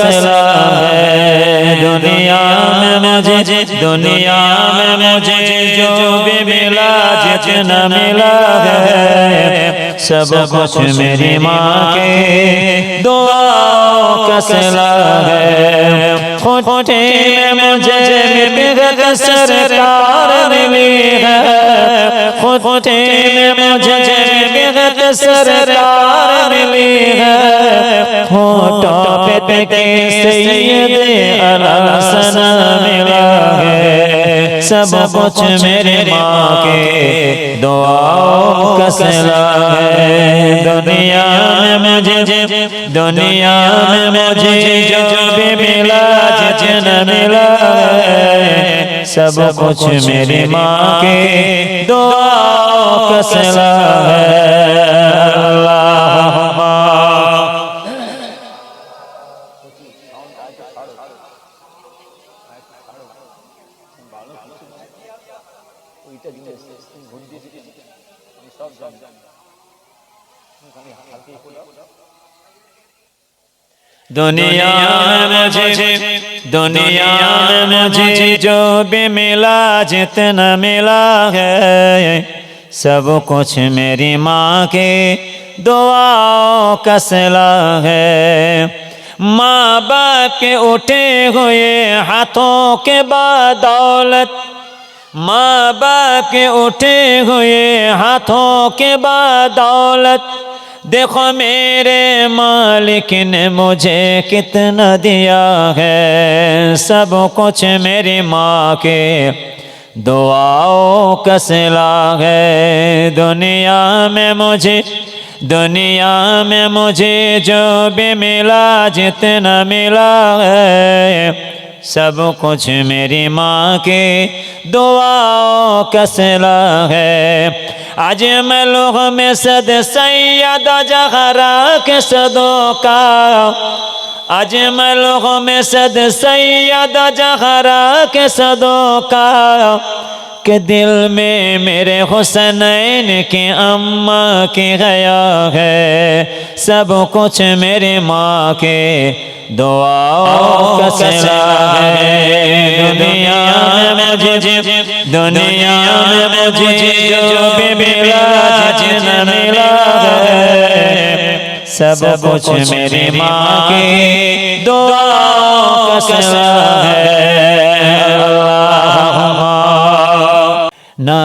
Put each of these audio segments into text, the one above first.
ہے دنیا میں مجھے، دنیا میں مجھے جو بھی ملا، جتنا ملا ہے، سب کچھ میری ماں کے۔ دعا کسلا ہے۔ خوٹے میں مجھے بغد سرکار ملی ہے۔ خوٹے میں مجھے بغد سرکار ملی پہ سید الحسن ملا ہے۔ سب کچھ میرے ماں کے دعا کسلا ہے۔ دنیا میں مجھے دنیا میں مجھے جو بھی ملا جتنا ملا ہے۔ سب کچھ میرے ماں کے دعا کسلا ہے دنیا مجھے دنیا مجھے جو بھی ملا، جتنا ملا ہے۔ سب کچھ میری ماں کے دعا کا سلا ہے۔ ماں باپ کے اٹھے ہوئے ہاتھوں کے بدولت۔ ماں باپ کے اٹھے ہوئے ہاتھوں کے بدولت۔ دیکھو میرے مالک نے مجھے کتنا دیا ہے۔ سب کچھ میری ماں کے دعاؤں کا سلا ہے۔ دنیا میں مجھے، دنیا میں مجھے جو بھی ملا، جتنا ملا ہے۔ سب کچھ میری ماں کے دعاؤں کا سلا ہے۔ آج میں لوگوں میں سد سید جہرا کے صدوں کا۔ آج میں لوگ میں سد سید جہرا کے صدوں کا۔ کہ دل میں میرے حسنین کے اماں کے گیا ہے۔ سب کچھ میرے ماں کے دعا کا سلا ہے۔ دنیا میں دنیا میں ملا ہے۔ سب کچھ میری ماں کے دعا کا سلا ہے۔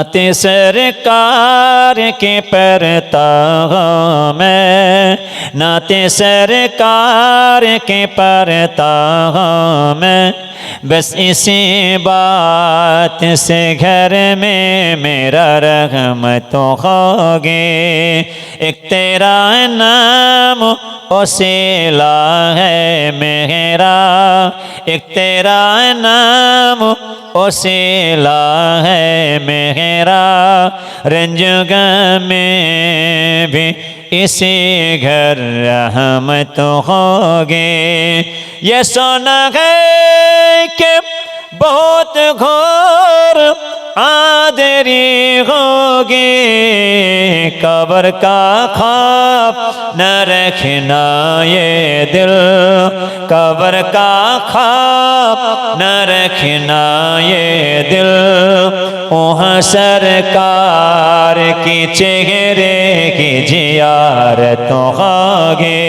ذاتِ سرکار کے پرتا ہوں میں، نعتیں سرکار کے پرتا ہوں میں۔ بس اسی بات سے گھر میں میرا رحمت ہوگی۔ ایک تیرا نام اوسیلا ہے میرا۔ ایک تیرا نام وسیلہ ہے میرا، رنج گم بھی اسی گھر رحمت ہوگے۔ یہ سونا ہے کہ بہت گھور আদেরি হোগে কবর কা খাপ না রেখে না দিল কবর কা খাপ না রেখে না দিল ওহ সরকার কি চেহরে কি জিয়ার তো হাগে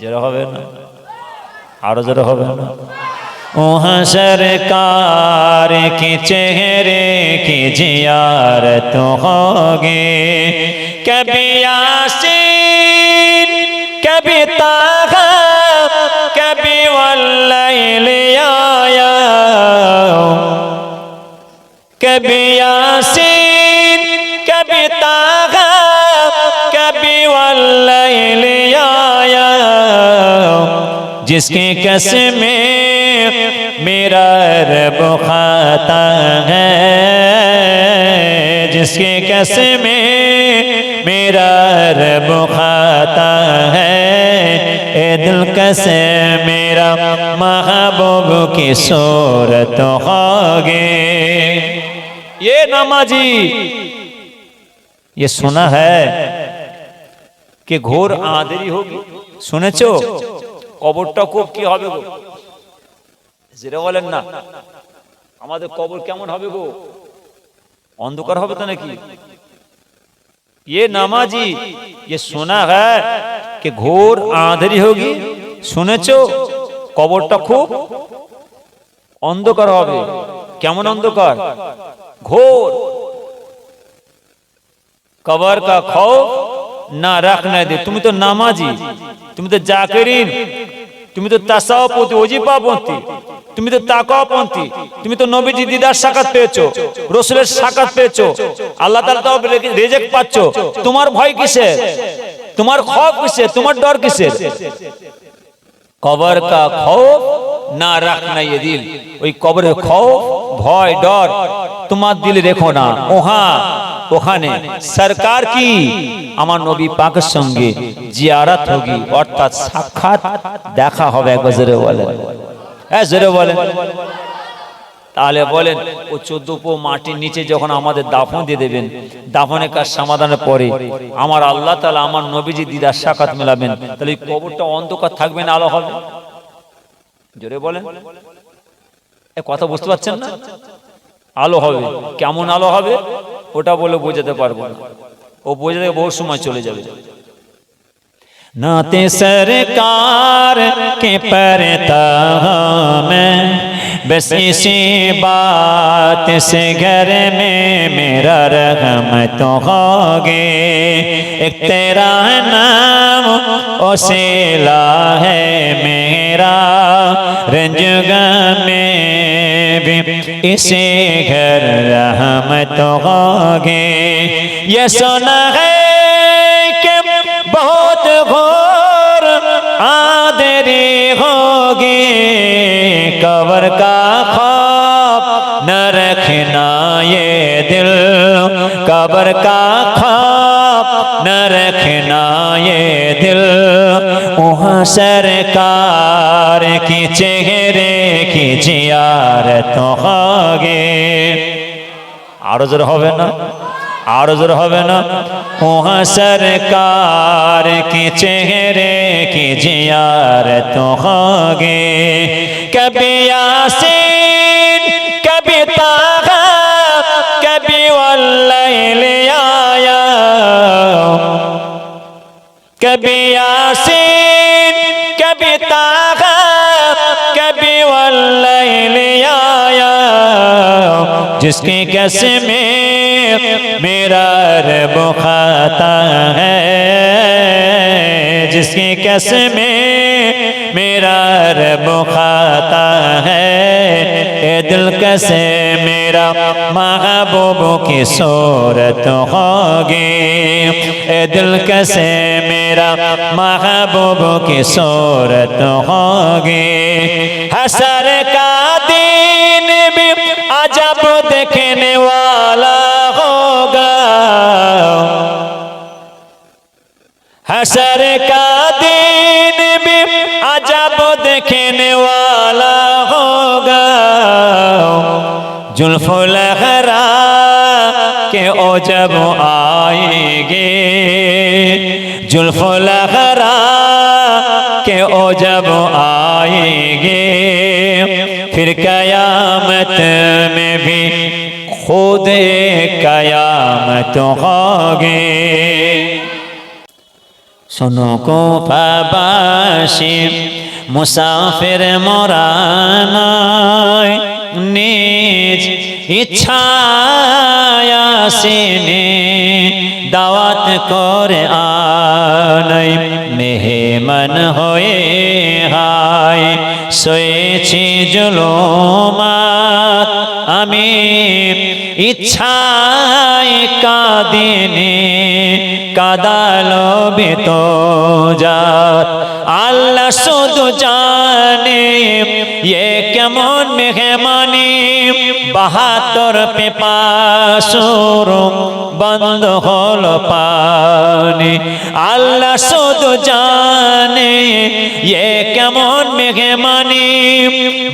যেরা হবে না আরও যেরা হবে না वहाँ सरकार के चेहरे की जियारत होगी कभी यासीन कभी ताहा कभी वल्लैल आया कभी यासीन कभी ताहा कभी वल्लैल میرا رب خاتا ہے، جس کے کیسے میں میرا رب خاتا ہے۔ اے دل کیسے میرا محبوب کی صورت ہوگے یہ ناما جی یہ سنا ہے کہ گھور آدری ہوگی۔ শুনেছো কবরটা খুব কি হবে গো যেটা বলেন না আমাদের কবর কেমন হবে গো অন্ধকার হবে তো নাকি ये नमाजी ये सुना है कि घोर आंधेरी होगी শুনেছো কবরটা খুব অন্ধকার হবে কেমন অন্ধকার ঘোর কবর কা খৌফ না রাখনা দে তুমি তো নামাজি তুমি তো জাকিরিন তুমি তো তাসাওপতি ওজিবাপন্থী তুমি তো তাকাপন্থী তুমি তো নবীজি দিদার সাক্ষাৎ পেয়েছ, রসুলের সাক্ষাৎ পেয়েছ, আল্লাহ তাআলা রেজেক্ট পাচ্ছো। তোমার ভয় কিসের? তোমার খৌফ কিসের? তোমার ডর কিসের? কবর কা খৌফ না রাখনা ये দিল। ওই কবরের খৌফ ভয়, ডর তোমার দিলে রেখো না। ওহা, ওখানে সরকার কি? আমার নবী পাকের সঙ্গে জিয়ারাত হোগি, অর্থাৎ সাক্ষাৎ দেখা হবে একবার জোরে বলেন। হ্যাঁ জোরে বলেন। তাহলে বলেন ও চোদ্দ পো মাটির নিচে যখন আমাদের দাফন দিয়ে দেবেন দাফনের কাজ সমাধানের পরে আমার আল্লাহ তালা আমার নবীজি দিদার সাক্ষাৎ মেলাবেন তাহলে এই কবরটা অন্ধকার থাকবে না আলো হবে? জোরে বলেন। এ কথা বুঝতে পারছেন না? আলো হবে। কেমন আলো হবে? ওটা বলে বোঝাতে পারব না। ও বোঝাতে বহু সময় চলে যাবে। نعت سرکار کے پرتا میں۔ بس اسی بات سے گھر میں میرا رحم تو ہوگے۔ ایک تیرا نام اوسیلا ہے میرا۔ رنج میں بھی اسی گھر رحم تو ہوگے۔ یہ سنا ہے कबर का खौफ न रखना ये दिल कबर का खौफ न रखना ये दिल वहाँ सरकार की चेहरे की जियारत होगी आरोजर होवे ना ہو ہاں، سرکار کی چہرے کی جیارت ہوگی۔ کبھی یاسین، کبھی تاغا کبھی واللیل آیا۔ کبھی یاسین، کبھی تاغا کبھی واللیل آیا۔ جس کی قسمیں میرا رب خطا ہے۔ جس کی کس میں میرا رب خطا ہے۔ اے دل کسے میرا محبوب کی صورت ہوگی۔ اے دل کسے میرا محبوب کی صورت ہوگی۔ حسر حشر کا دین بھی عجب دیکھنے والا ہوگا۔ جلف لہرا کے او جب آئیں گے۔ جلف لہرا کے او جب آئیں گے۔ پھر قیامت میں بھی خود قیامت ہوگے শোনো কো পাবাসী মুসাফির মরানায় নিজ ইচ্ছায়াসিনে দাওয়াত করে আনাই, মেহমান হয়ে হায় শোয়েছি জুলুমাত, আমি ইচ্ছায় কাদিনে। কাদালো বেত আল্লাহ শুধু জানে এ কেমন মেহমানি। বাহাত্তর পেপাসুর বন্ধ হল পানি। আল্লাহ শুধু জানে এ কেমন মেহমানি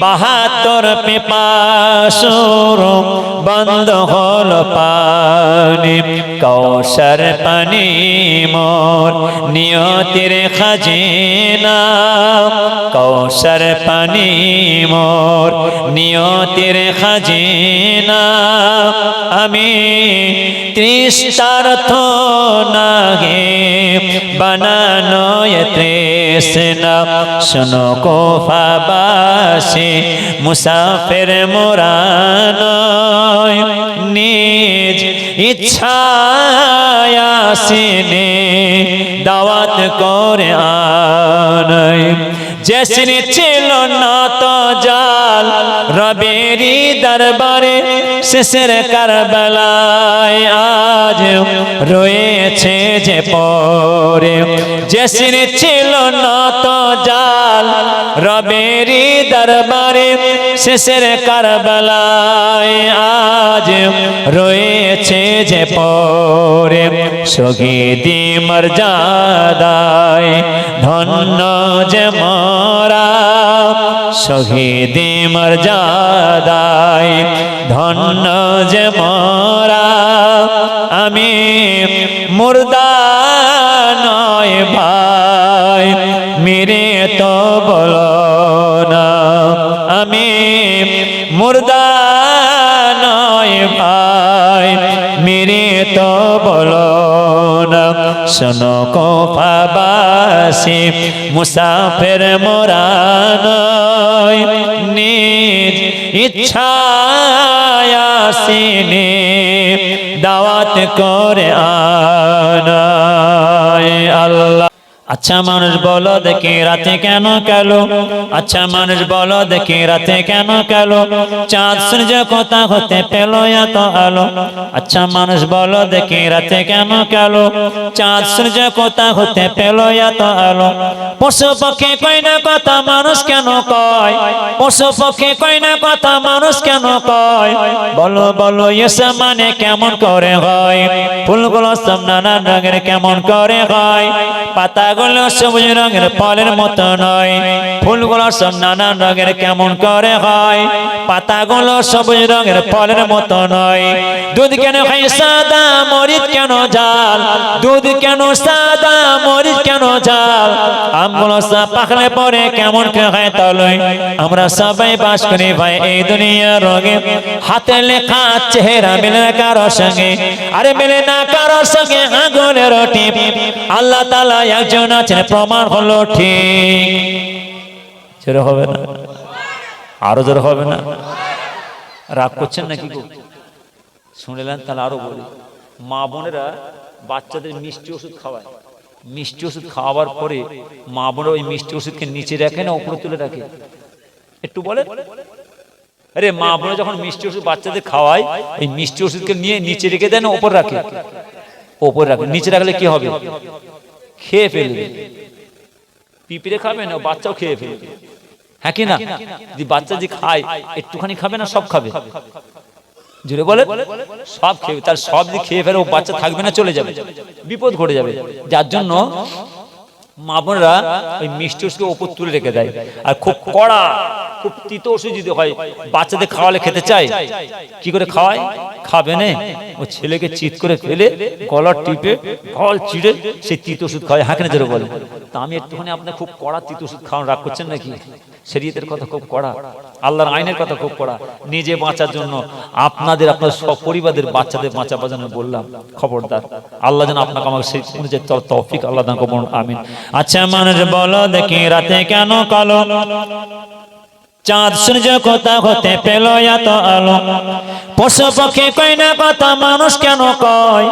বাহাত্তর পেপাসুর বন্ধ হল পানি। কৌশর পানি মোর নিয়তির খাজিনা। কৌশর পানি মোর নিয়তির খাজিনা। আমি তৃষ্টার্থ নাগে বানানো তৃষ্ণা। শোনো কোফাবাসী মুসাফির মোরানো নিজ ইচ্ছায় আসিনি, দাওয়াত করে আনয়। জেসিনি ছিল না তো জাল রবেরি দরবারে শেষের কারবালায় আজ রয়েছে যে পরে। জেসিনি ছিল না তো জাল রবেরি দরবারে শেষের কারবালায় আজ রয়েছে যে পরে। শহীদি মর্যাদায় ধন্য যে মরা শহীদি মর্যাদায় ধন্য যে মরা। আমি মুর্দা নয় ভাই, মেরে তো বলো না। আমি মুর্দা শোনো কোফাবাসী মুসাফের মোরানয় নিজ ইচ্ছায় আসিনি দাওয়াত করে আল্লাহ আচ্ছা মানুষ বলো দেখি রাতে কেন কালো আচ্ছা মানুষ বলো দেখি রাতে কেন কালো চাঁদ সূর্য কোথা হতে পেল এত আলো? আচ্ছা মানুষ বলো দেখি রাতে কেন কালো চাঁদ সূর্য কোথা হতে পেল এত আলো? পশু পক্ষে কই না কথা মানুষ কেন কয়? পশু পক্ষে কই না কথা মানুষ কেন কয়? বলো বলো এসে মানে কেমন করে হয়? ফুলগুলো সব নানান রঙের কেমন করে হয়? পাতাগুলো সবুজ রঙের ফলের নয়। দুধ কেন সাদা, মরিচ কেন জাল? দুধ কেন সাদা, মরিচ কেন জাল? আমগুলো পাকলে পরে কেমন আমরা সবাই বাস করি ভাই, এই দুনিয়া রঙে। হাতে লেখা চেহারা মিলে না কারোর সঙ্গে। আরে মিলে না কারোর সঙ্গে আগুনের টিপ আল্লাহ তালা একজন আছেন প্রমাণ হলো ঠিক। জোরে হবে না। আরও জোরে হবে না। রাগ করছেন নাকি শুনলেন, তাহলে আরও বলি। মা বোনেরা বাচ্চাদের মিষ্টি ওষুধ খাওয়ায়। মিষ্টি ওষুধ খাওয়াবার পরে মা বোনেরা ওই মিষ্টি ওষুধকে নিচে রাখে না উপরে তুলে রাখে? একটু বলে আরে, মা বোনে যখন মিষ্টি ওষুধ বাচ্চাদের খাওয়ায় এই মিষ্টি ওষুধকে নিয়ে নিচে রেখে দেয় না ওপর রাখে? ওপর রাখে। নিচে রাখলে কি হবে? খেয়ে ফেলবে পিঁপড়ে খাবে না, বাচ্চাও খেয়ে ফেলবে। হ্যাঁ কি না? যদি বাচ্চা যে খায়, একটুখানি খাবে না, সব খাবে। জুড়ে বলে? সব খেয়ে তার সব খেয়ে ফেলে, ও বাচ্চা থাকবে না, চলে যাবে। বিপদ ঘটে যাবে। যার জন্য মা বোনরা ওই মিষ্টি ওষুধকে ওপর তুলে রেখে দেয়। আর খুব কড়া, খুব তিতো ওষুধ যদি হয়, বাচ্চাদের খাওয়ালে খেতে চায়, কি করে খাওয়ায়? খাবে না। ও ছেলেকে চিত করে ফেলে কলার টিপে ফল চিড়ে সেই তিতো ওষুধ খাওয়ায় হাঁকে জোরে বলে। তা আমি একটুখানি আপনার খুব কড়া তিত ওষুধ খাওয়ানো রাগ করছেন নাকি? শরীয়তের কথা খুব কড়া। আল্লাহর আইনের কথা খুব পড়া। নিজে বাঁচার জন্য, আপনাদের, আপনার সব পরিবারের বাচ্চাদের বাঁচা বাজানো বললাম, খবরদার। আল্লাহ যেন আপনাকে আমাকে সেই অনুযায়ী তৌফিক আল্লাহ আমিন। আচ্ছা মানুষ, বলো দেখি রাতে কেন কালো? চাঁদ সূর্য কোথা হতে পেল এত আলো? পশু পক্ষী কই না কথা মানুষ কেন কয়?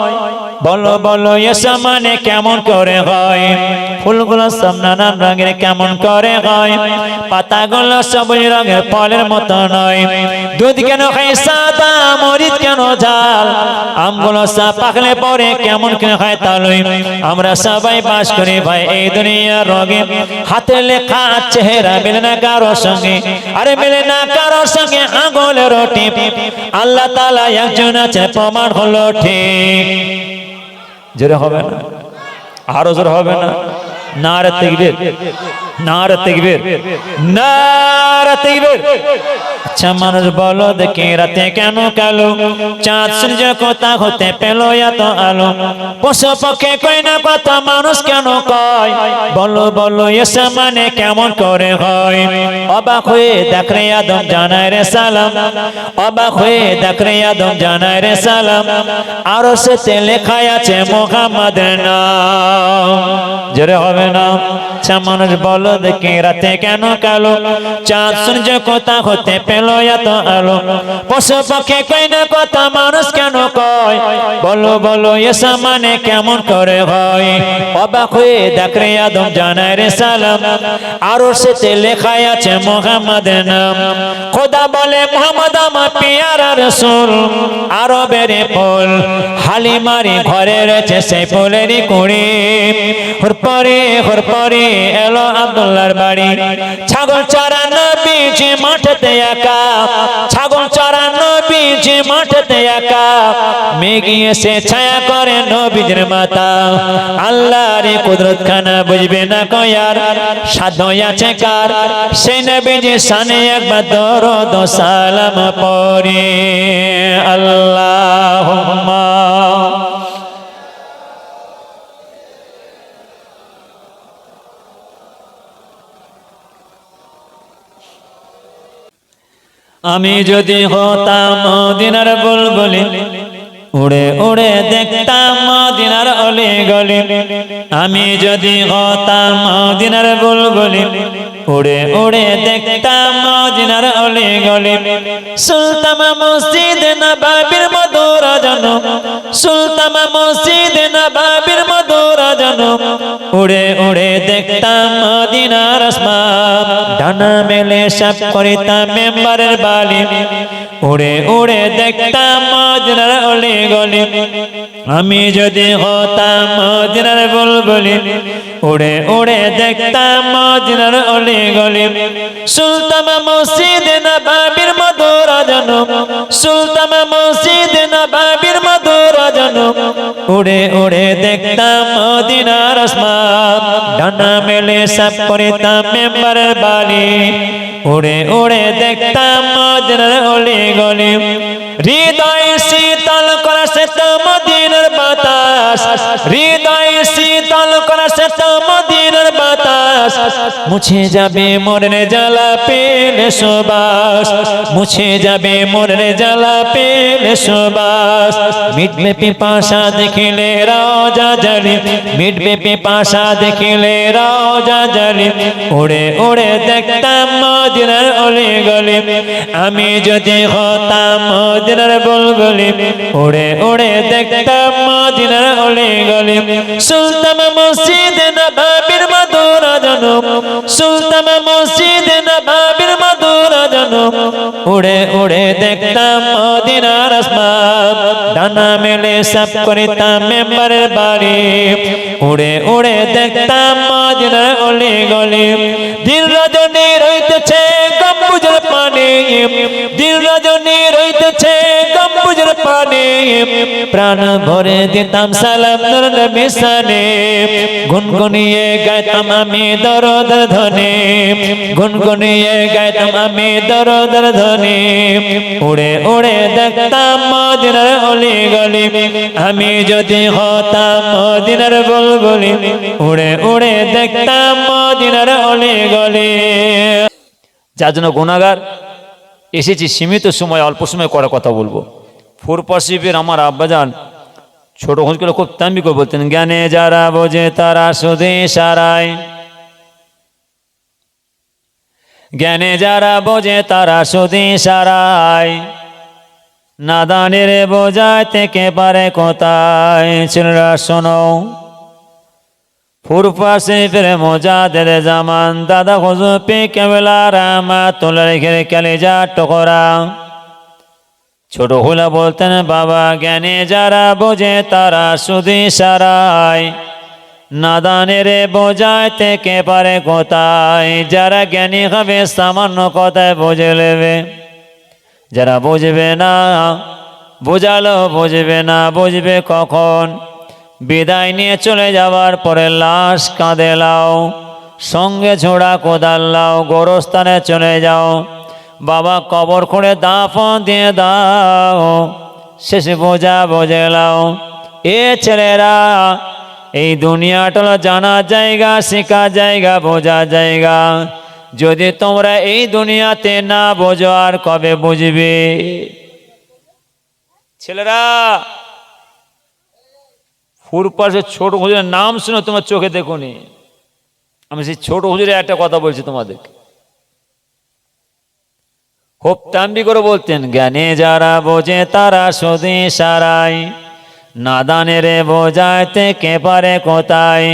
বলো বলো এসব মানে কেমন করে হয়? ফুলগুলো সব নানান রঙের কেমন করে হয়? পাতাগুলো সবুজ রঙের ফলের মতো নয়। দুধ কেন খাই সাদা মরিচ কেন ঝাল? আমগুলো সব পাকলে পরে কেমন কেন হয় তালুই আমরা সবাই বাস করি ভাই, এই দুনিয়া রঙে। হাতে লেখা, চেহারা মিলে না কারোর সঙ্গে। আরে মিলে না কারোর সঙ্গে আঙুলের টিপ আল্লাহ তালা একজন আছে, প্রমাণ হলো ঠিক। জোরে হবে না? আরও জোরে হবে না? আচ্ছা মানুষ বলো রাতে কেন কালো চাঁদ সূর্য কোথা হতে পেল এত আলো পশু পক্ষে কই না মানুষ কেন কয় বলো বলো এসে মানে কেমন করে হয় অবাক হয়ে দেখরে আদম জানায় রে সালাম অবাক হয়ে দেখরে আদম জানায় রে সালাম আরও সে লেখায় আছে মোহাম্মদের নাম জোরে হবে না আচ্ছা মানুষ বলো দেখি রাতে কেন কালো? চাঁদ সূর্য কোথা হতে পেল এত আলো? পশু পক্ষে কই না কথা মানুষ কেন কয়? বলো বলো এসা মানে কেমন করে হয় অবাক হয়ে দেখরে আদম জানায় রে সালাম। আরও সেতে লেখায় আছে মোহাম্মদের নাম। খোদা বলে, মোহাম্মদ আমার পিয়ারা রসুল। আরও বেড়ে ফুল, হালিমারি ঘরে রয়েছে সেই ফুলেরই কুড়ি। হুর পরে হুর পরে এলো আব্দুল্লাহর বাড়ি। ছাগল চড়ানো বীজ মাঠতে একা। ছাগল চড়ানো বীজ মাঠতে একা। মেঘি এসে ছায়া করে নবীজের মাতা। আল্লাহর কুদরত খানা বুঝবে না কয়ার সাধ্য আছে কার? সে নবীজি সানে একবার দরদ সালাম পরে আল্লাহ আমি যদি হতাম মদিনার বুলবুলি, উড়ে উড়ে দেখতাম মদিনার অলি গলি। আমি যদি হতাম মদিনার বুলবুলি, উড়ে উড়ে দেখতাম মদিনার অলি গলি। সুলতান মসজিদ নবাবির মধুর জন সুলতান মসজিদ নবাবির মধুর জন উড়ে উড়ে দেখতাম মদিনার আসমান ডানা মেলে সব করিতাম মেম্বারের বালি। উড়ে উড়ে দেখতাম মদিনার অলি গলি। আমি যদি হতাম মদিনার বুলবুলি, উড়ে উড়ে দেখতাম মদিনার অলি গলি। সুলতান মসজিদ নবাবির মধুর জন সুলতান মসজিদ নবাবির মধুর জন, উড়ে উড়ে দেখতাম মদিনার আসমান। ডানা মেলে সব করিতাম মেম্বার বালি। উড়ে উড়ে দেখতাম মদিনার অলি গলি। হৃদয় শীতল করা সে তো মদিনার বাতাস। হৃদয় মুছে যাবে মনের জ্বালা, পেলে সুবাস মুছে যাবে মনের জ্বালা, পেলে সুবাস মিটবে পিপাসা দেখিলে রাজা জালি মিটবে পিপাসা দেখিলে রাজা জালি উড়ে উড়ে দেখতাম মদিনার অলি গলি আমি যদি হতাম মদিনার বুলবুলি উড়ে উড়ে দেখতাম মদিনার অলি গলি সুলতান মসজিদ জন সুলতান মসজিদ নবাবির মধুর জন উড়ে উড়ে দেখতাম মদিনার আসমান। ডানা মেলে সব করিতাম মেম্বারের বাড়ি। উড়ে উড়ে দেখতাম মদিনার অলি গলি। দিন রজনী রইতেছে প্রাণ ভরে দিতাম সালাম নূর গুনগুনিয়ে গাইতাম আমি দরদের ধ্বনি। গুনগুনিয়ে গাইতাম আমি দরদের ধ্বনি। উড়ে উড়ে দেখতাম মদিনার অলি গলি। আমি যদি হতাম মদিনার বুলবুলি। উড়ে উড়ে দেখতাম মদিনার অলি গলি। যার জন্য গুণাগার এসেছি সীমিত সময়, অল্প সময় করে কথা বলব। ফুরপা শিবের আমার আব্বাজান। ছোট খোঁজ করে খুব তাম্বি করে বলতেন, জ্ঞানে যারা বোঝে তারা সুদে সারায় জ্ঞানে যারা বোঝে তারা সুদে সারায় নাদানের বোঝায় থেকে পারে কোথায়? ছেলেরা, শোনো। ফুরপাশে ফিরে মোজাদের জামান, দাদা খুঁজো পে কেবলা রামা তোলা রেখে কেলে যা টকরা। ছোট হলা বলতেন, বাবা, জ্ঞানে যারা বোঝে তারা শুধু সারায় নাদানের বোঝায় থেকে পারে কোথায়? যারা জ্ঞানী হবে, সামান্য কথায় বুঝে নেবে। যারা বুঝবে না, বোঝালো বুঝবে না, বুঝবে কখন? বিদায় নিয়ে চলে যাওয়ার পরে লাশ কাঁদে লাও, সঙ্গে ছোড়া কোদাল লাও, গোরস্থানে চলে যাও। বাবা কবর করে দাফন দিয়ে দাও, শেষে বোঝা বোঝে লাও এ ছেলেরা, এই দুনিয়াটা জানার জায়গা শেখা জায়গা বোঝা জায়গা। যদি তোমরা এই দুনিয়াতে না বোঝো, আর কবে বুঝবে? ছেলেরা ফুরপাশে ছোট হুজুরের নাম শুনে তোমার চোখে দেখুনি। আমি সেই ছোট হুজুরের একটা কথা বলছি তোমাদেরকে। খুব তাম্বি করে বলতেন, জ্ঞানে যারা বোঝে তারা শুধু সারাই নাদানের বোঝাইতে কে পারে কোথায়।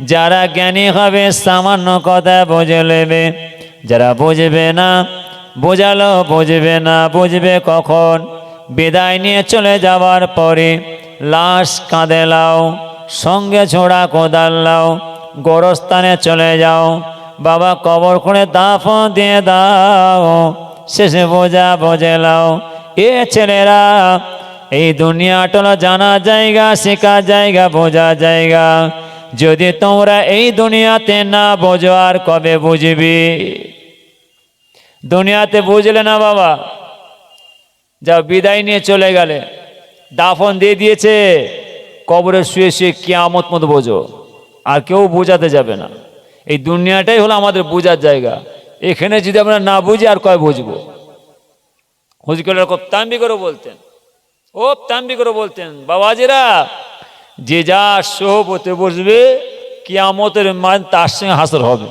যারা জ্ঞানী হবে সামান্য কথা বুঝে নেবে। যারা বুঝবে না, বোঝালো বুঝবে না, বুঝবে কখন। বিদায় নিয়ে চলে যাওয়ার পরে লাশ কাঁদে লাও, সঙ্গে ছোড়া কোদাল লাও, গোরস্থানে চলে যাও। বাবা কবর করে দাফন দিয়ে দাও। শেষে বোঝা বোঝে লাও এ ছেলেরা, এই দুনিয়াটা জানা জায়গা, শেখা জায়গা, বোঝা জায়গা। যদি তোমরা এই দুনিয়াতে না বোঝো, আর কবে বুঝবি? দুনিয়াতে বুঝলে না বাবা? যা বিদায় নিয়ে চলে গেলে। দাফন দিয়ে দিয়েছে, কবরে শুয়ে শুয়ে কেয়ামত মতো বোঝো। আর কেউ বোঝাতে যাবে না। এই দুনিয়াটাই হলো আমাদের বোঝার জায়গা। এখানে যদি আমরা না বুঝি, আর কয় বুঝব? হুজুকের খুব তাম্বি করে বলতেন। ও তাম্বি করে বলতেন, বাবাজিরা, যে যা সোহবতে বসবে, কিয়ামতের মান তার সঙ্গে হাসর হবে।